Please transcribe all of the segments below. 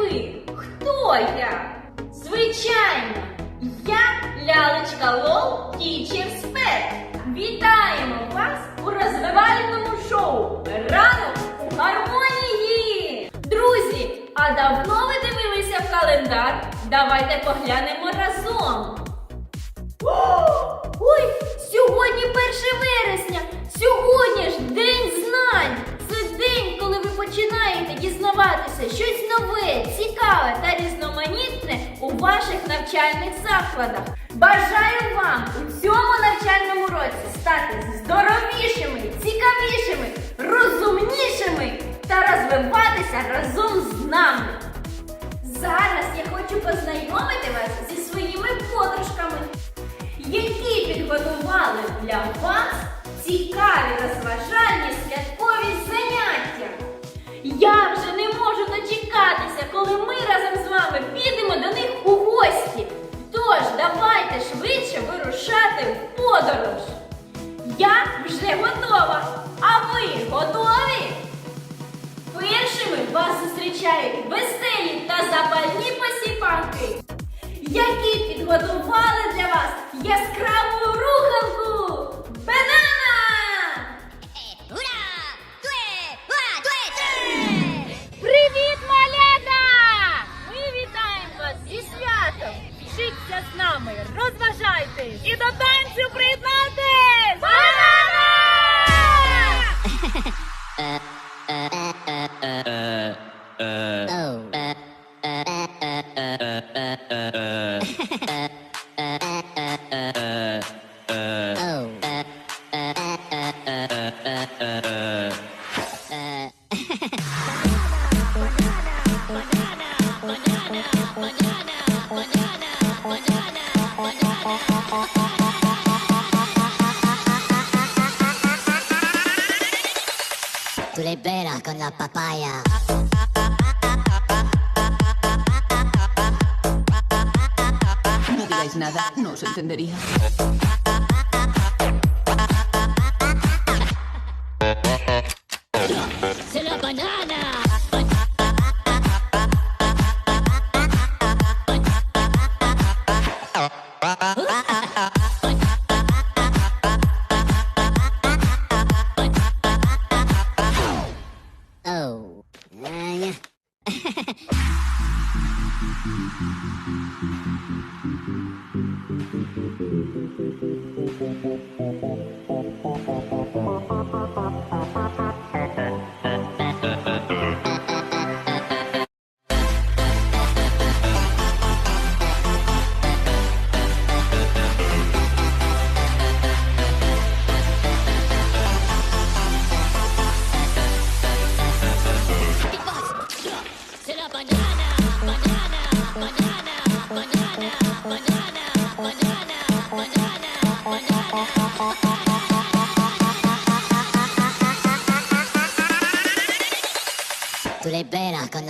ви, хто я? Звичайно, я лялечка Лол Teacher Spec. Вітаємо вас у розвивальному шоу Ранок у гармонії! Друзі, а давно ви дивилися в календар? Давайте поглянемо разом. Ой, сьогодні 1 вересня. Сьогодні ж день знань. День, коли ви починаєте дізнаватися щось нове, цікаве та різноманітне у ваших навчальних закладах. Бажаю вам у цьому навчальному році стати здоровішими, цікавішими, розумнішими та розвиватися разом з нами. Зараз я хочу познайомити вас зі своїми подружками, які підготували для вас цікаві розважальні святкові Тож давайте швидше вирушати в подорож. Я вже готова. А ви готові? Першими вас зустрічають веселі та запальні посіпанки, які підготували для вас яскраву руханку. Банана! Нами, розважайтесь і до танцю приєднайтесь!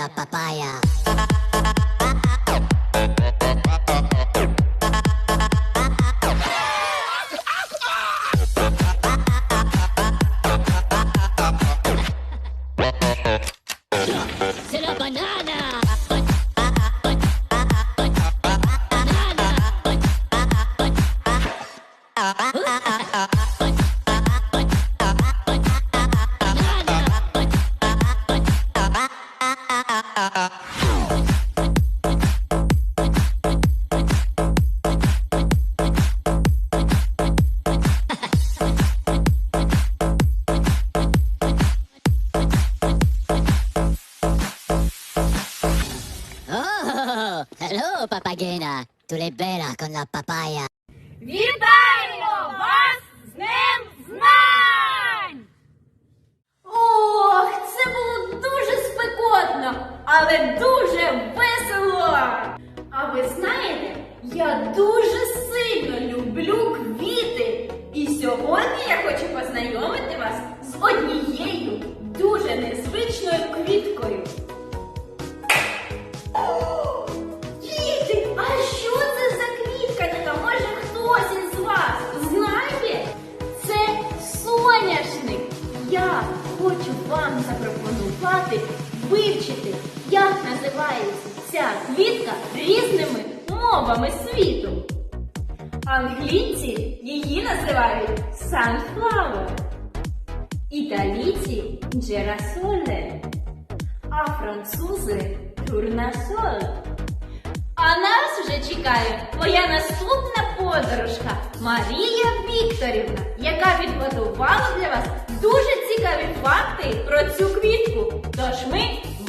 La papaya. Hello papagena. L'hai bella con la papaya. Вітаємо вас з спекотно, але дуже весело. А ви знаєте, я дуже сильно люблю квіти. І сьогодні я хочу познайомити вас з однією дуже незвичною квіткою. Різними мовами світу. Англійці її називають sunflower, італійці джерасоле, а французи турнасол. А нас вже чекає твоя наступна подружка Марія Вікторівна, яка підготувала для вас дуже цікаві факти про цю квітку. Тож ми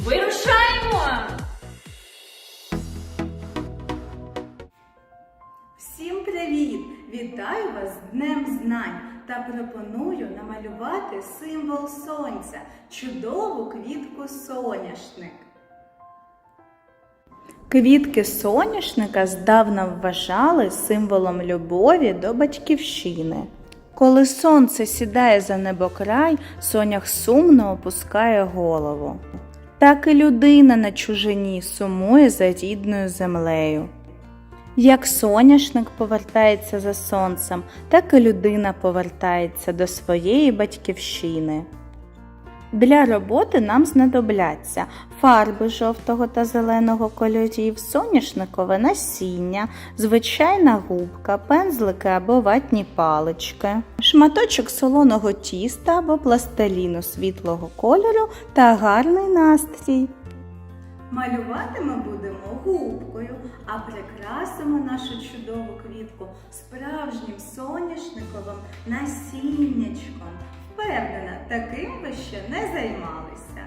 вирушаємо! Всім привіт! Вітаю вас з Днем Знань та пропоную намалювати символ сонця, чудову квітку соняшник. Квітки соняшника здавна вважали символом любові до батьківщини. Коли сонце сідає за небокрай, сонях сумно опускає голову. Так і людина на чужині сумує за рідною землею. Як соняшник повертається за сонцем, так і людина повертається до своєї батьківщини. Для роботи нам знадобляться фарби жовтого та зеленого кольорів, соняшникове насіння, звичайна губка, пензлики або ватні палички, шматочок солоного тіста або пластиліну світлого кольору та гарний настрій. Малювати ми будемо губкою, а прикрасимо нашу чудову квітку справжнім соняшниковим насіннячком. Впевнена, таким ви ще не займалися.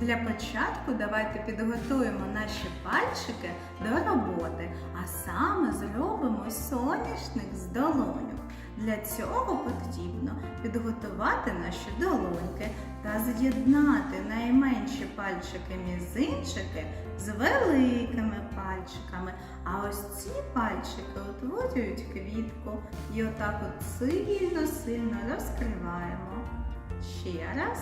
Для початку давайте підготуємо наші пальчики до роботи, а саме зробимо соняшник з долоньок. Для цього потрібно підготувати наші долоньки та з'єднати найменші пальчики мізинчики з великими пальчиками. А ось ці пальчики утворюють квітку і отак от сильно-сильно розкриваємо. Ще раз.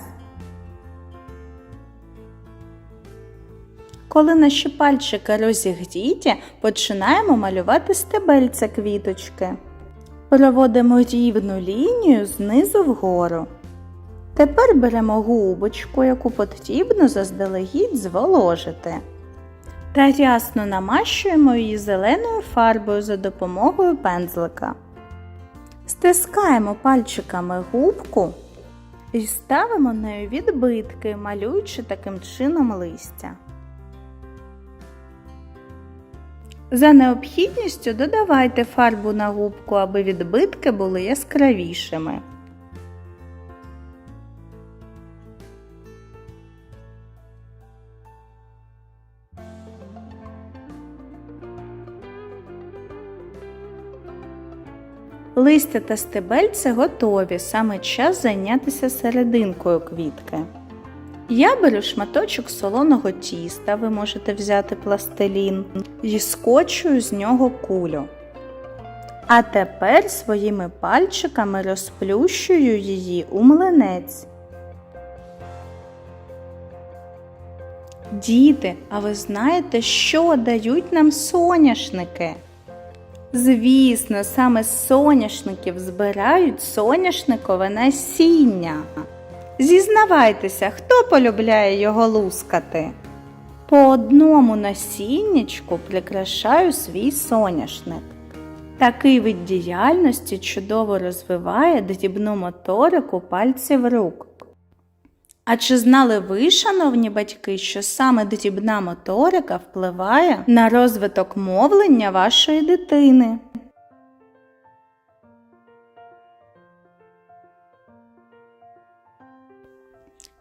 Коли наші пальчики розігріті, починаємо малювати стебельця квіточки. Проводимо рівну лінію знизу вгору. Тепер беремо губочку, яку потрібно заздалегідь зволожити. Та рясно намащуємо її зеленою фарбою за допомогою пензлика. Стискаємо пальчиками губку і ставимо нею відбитки, малюючи таким чином листя. За необхідністю додавайте фарбу на губку, аби відбитки були яскравішими. Листя та стебельце готові, саме час зайнятися серединкою квітки. Я беру шматочок солоного тіста, ви можете взяти пластилін, і скочую з нього кулю. А тепер своїми пальчиками розплющую її у млинець. Діти, а ви знаєте, що дають нам соняшники? Звісно, саме з соняшників збирають соняшникове насіння. Зізнавайтеся, хто полюбляє його лускати? По одному насіннячку прикрашаю свій соняшник. Такий вид діяльності чудово розвиває дрібну моторику пальців рук. А чи знали ви, шановні батьки, що саме дрібна моторика впливає на розвиток мовлення вашої дитини?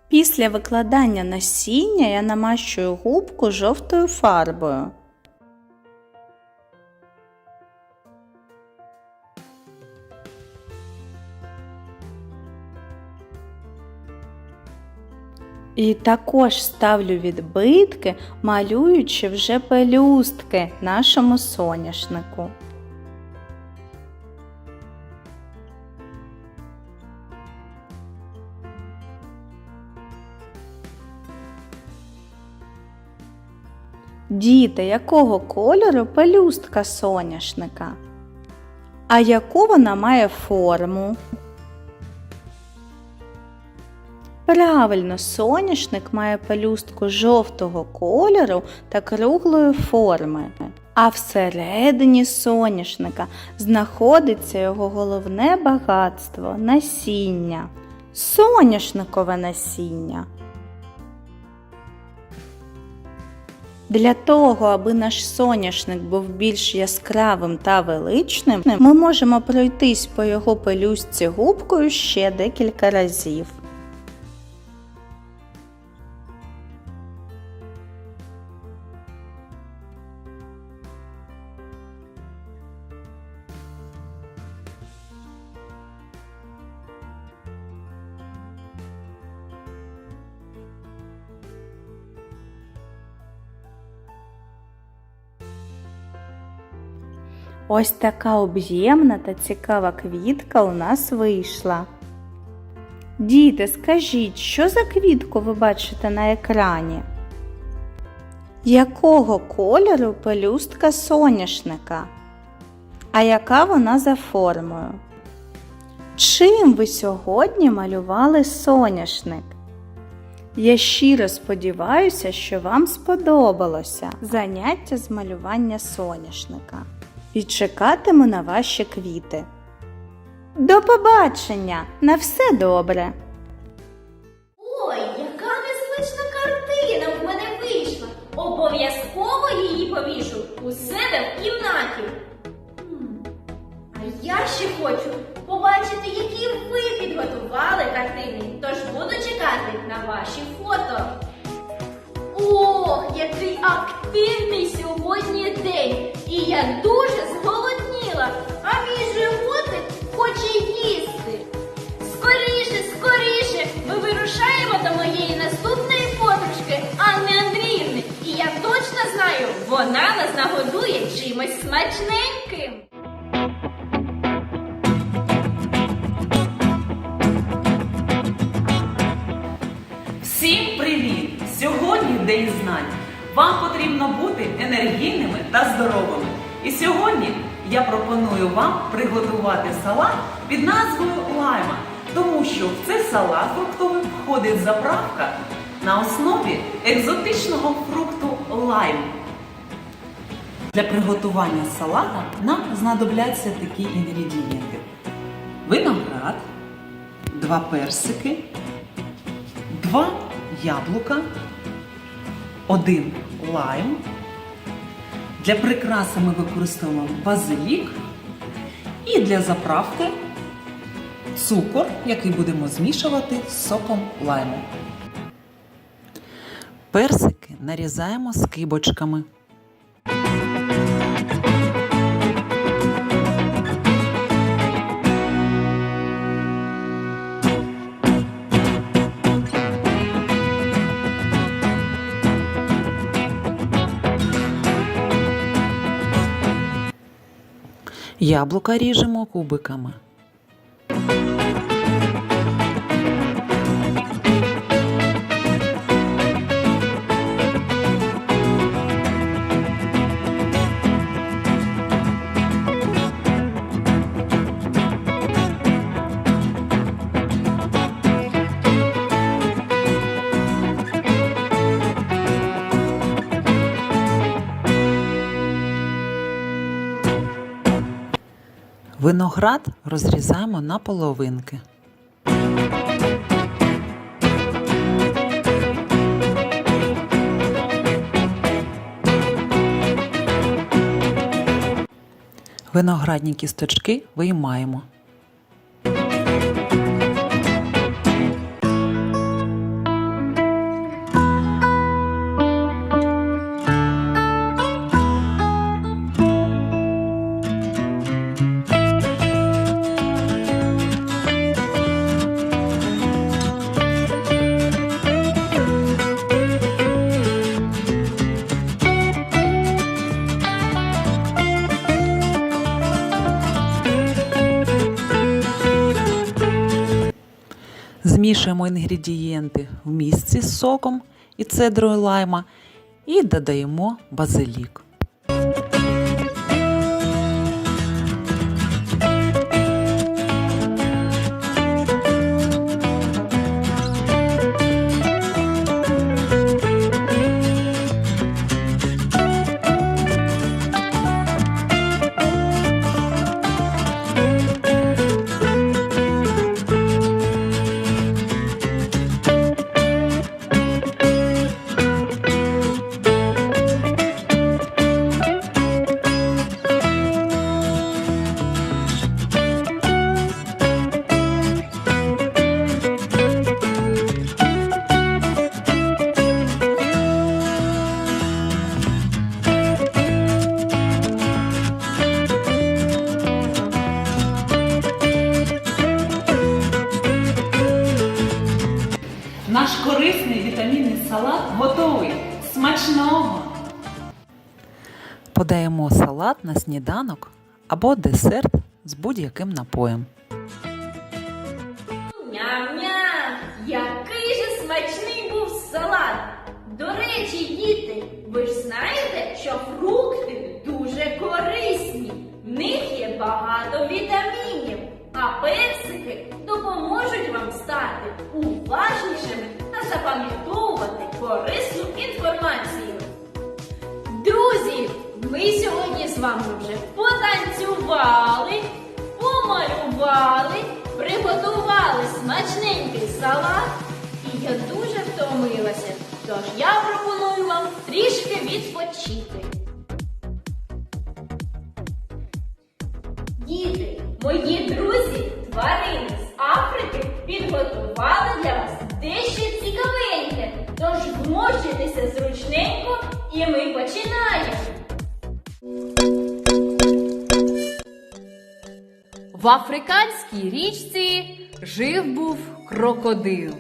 Після викладання насіння я намащую губку жовтою фарбою. І також ставлю відбитки, малюючи вже пелюстки нашому соняшнику. Діти, якого кольору пелюстка соняшника? А яку вона має форму? Правильно, соняшник має пелюстку жовтого кольору та круглої форми. А всередині соняшника знаходиться його головне багатство насіння. Соняшникове насіння. Для того, аби наш соняшник був більш яскравим та величним, ми можемо пройтись по його пелюстці губкою ще декілька разів. Ось така об'ємна та цікава квітка у нас вийшла. Діти, скажіть, що за квітку ви бачите на екрані? Якого кольору пелюстка соняшника? А яка вона за формою? Чим ви сьогодні малювали соняшник? Я щиро сподіваюся, що вам сподобалося заняття з малювання соняшника. І чекатиму на ваші квіти. До побачення! На все добре! Ой, яка незвична картина в мене вийшла. Обов'язково її повішу у себе в кімнаті. А я ще хочу побачити, які ви підготували картини. Тож буду чекати на ваші фото. Ох, який активний сьогодні день! І я дуже зголодніла, а мій животик хоче їсти. Скоріше, скоріше, ми вирушаємо до моєї наступної подружки Анни Андріївни. І я точно знаю, вона нас нагодує чимось смачненьким. Сьогодні знань. Вам потрібно бути енергійними та здоровими. І сьогодні я пропоную вам приготувати салат під назвою лайма, тому що в цей салат фруктовий входить заправка на основі екзотичного фрукту лайм. Для приготування салата нам знадобляться такі інгредієнти: виноград, два персики, два яблука, один лайм. Для прикраси ми використовуємо базилік і для заправки цукор, який будемо змішувати з соком лайму. Персики нарізаємо скибочками. Яблука ріжемо кубиками. Виноград розрізаємо на половинки. Виноградні кісточки виймаємо. Змішуємо інгредієнти в місці з соком і цедрою лайма і додаємо базилік. Сніданок або десерт з будь-яким напоєм. Ням-ням! Який же смачний був салат! До речі, діти, ви ж знаєте, що фрукти дуже корисні. В них є багато вітамінів, а персики допоможуть вам стати уважнішими та запам'ятовувати корисну інформацію. Друзі, ми сьогодні з вами вже потанцювали, помалювали, приготували смачненький салат, і я дуже втомилася. Тож я пропоную вам трішки відпочити. Діти, мої друзі, тварини з Африки підготували для вас дещо цікавеньке. Тож вмощуйтеся зручненько і ми починаємо. В африканській річці жив був крокодил.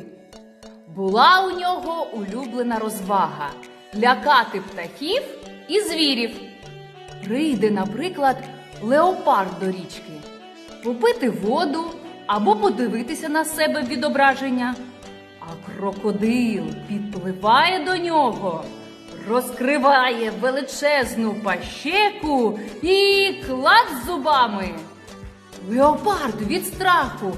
Була у нього улюблена розвага лякати птахів і звірів. Прийде, наприклад, леопард до річки, попити воду або подивитися на себе відображення. А крокодил підпливає до нього, розкриває величезну пащеку і клад зубами. Леопард від страху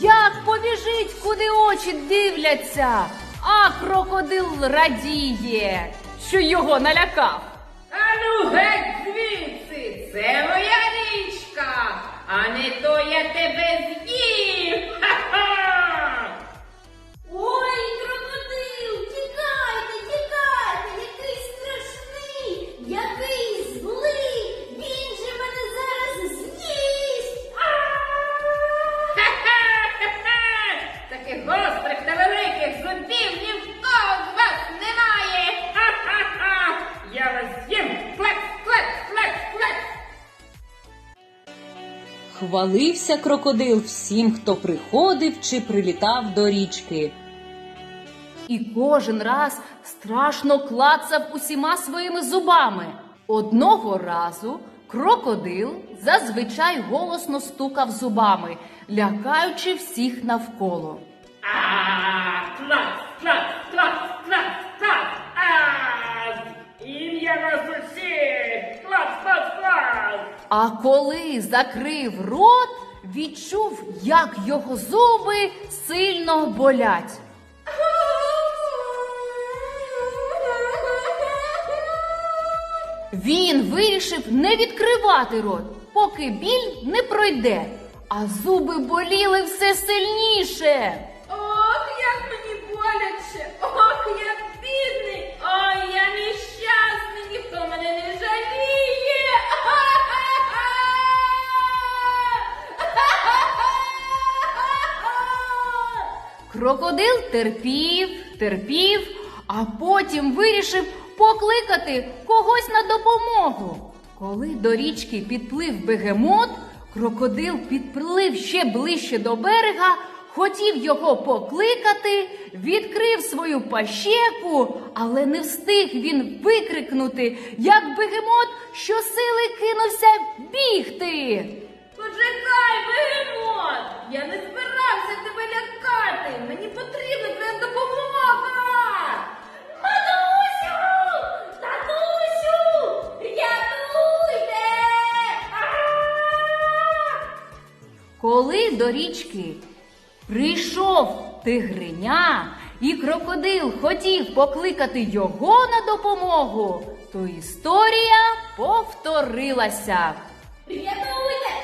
як побіжить, куди очі дивляться, а крокодил радіє, що його налякав. Ану геть звідси, це моя річка, а не то я тебе з'їм. Хвалився крокодил всім, хто приходив чи прилітав до річки. І кожен раз страшно клацав усіма своїми зубами. Одного разу крокодил зазвичай голосно стукав зубами, лякаючи всіх навколо. А, клас, клас, А коли закрив рот, відчув, як його зуби сильно болять. Він вирішив не відкривати рот, поки біль не пройде, а зуби боліли все сильніше. Крокодил терпів, терпів, а потім вирішив покликати когось на допомогу. Коли до річки підплив бегемот, крокодил підплив ще ближче до берега, хотів його покликати, відкрив свою пащеку, але не встиг він викрикнути, як бегемот, що сили кинувся бігти. Почекай, бегемот! Я не збирався тебе лякати! Мені потрібна твоя допомога! Матусю! Татусю! Рятуйте! Коли до річки прийшов тигриня, і крокодил хотів покликати його на допомогу, то історія повторилася. Рятуйте!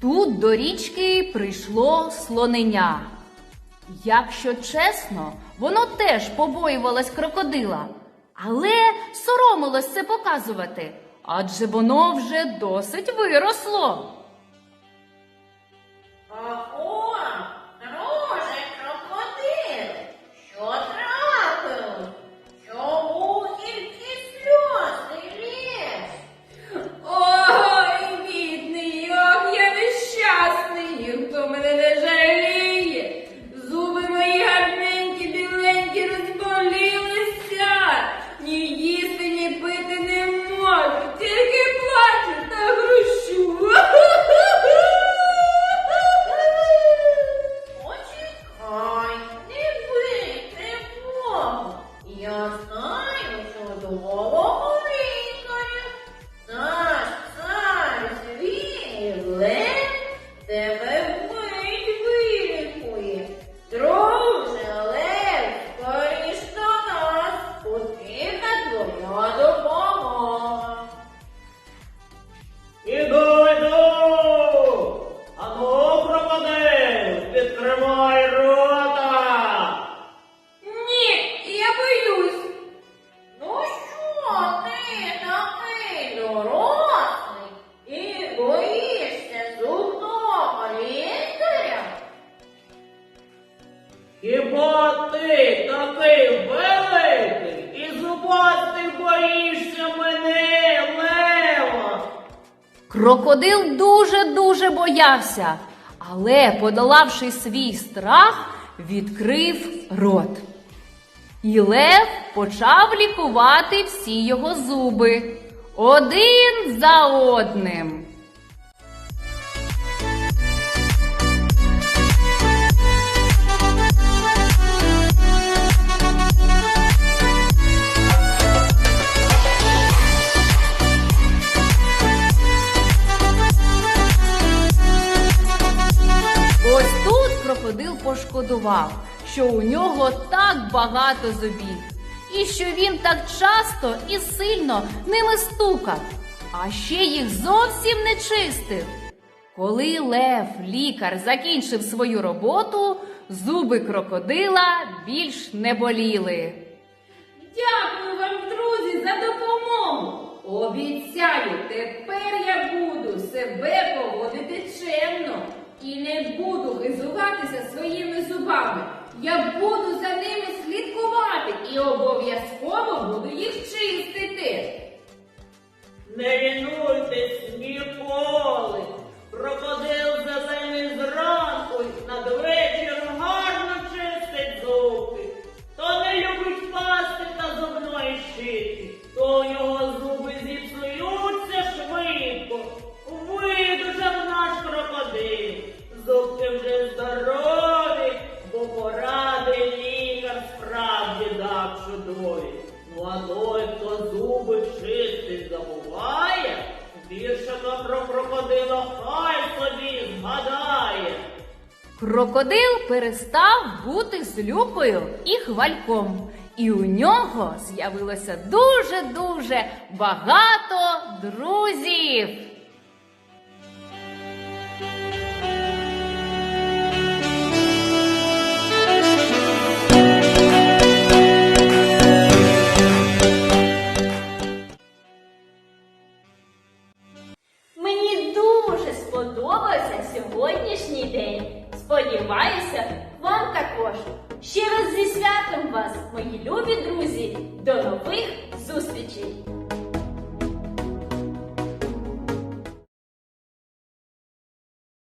Тут до річки прийшло слоненя. Якщо чесно, воно теж побоювалось крокодила, але соромилось це показувати, адже воно вже досить виросло. Боявся, але, подолавши свій страх, відкрив рот. І лев почав лікувати всі його зуби один за одним. Пошкодував, що у нього так багато зубів, і що він так часто і сильно ними стукав, а ще їх зовсім не чистив. Коли лев, лікар, закінчив свою роботу, зуби крокодила більш не боліли. Дякую вам, друзі, за допомогу. Обіцяю, тепер я буду себе і не буду хизуватися своїми зубами. Я буду за ними слідкувати і обов'язково буду їх чистити. Не лінуйтесь ніколи. Крокодил зелений зранку надвечір гарно чистить зубки. То не любить пасти та зубної щітки, то у нього Зубки вже здорові, бо поради лікар справді дав чудові. Ну а той, хто зуби чистить забуває, більше то про крокодила хай собі згадає. Крокодил перестав бути злюкою і хвальком, і у нього з'явилося дуже-дуже багато друзів.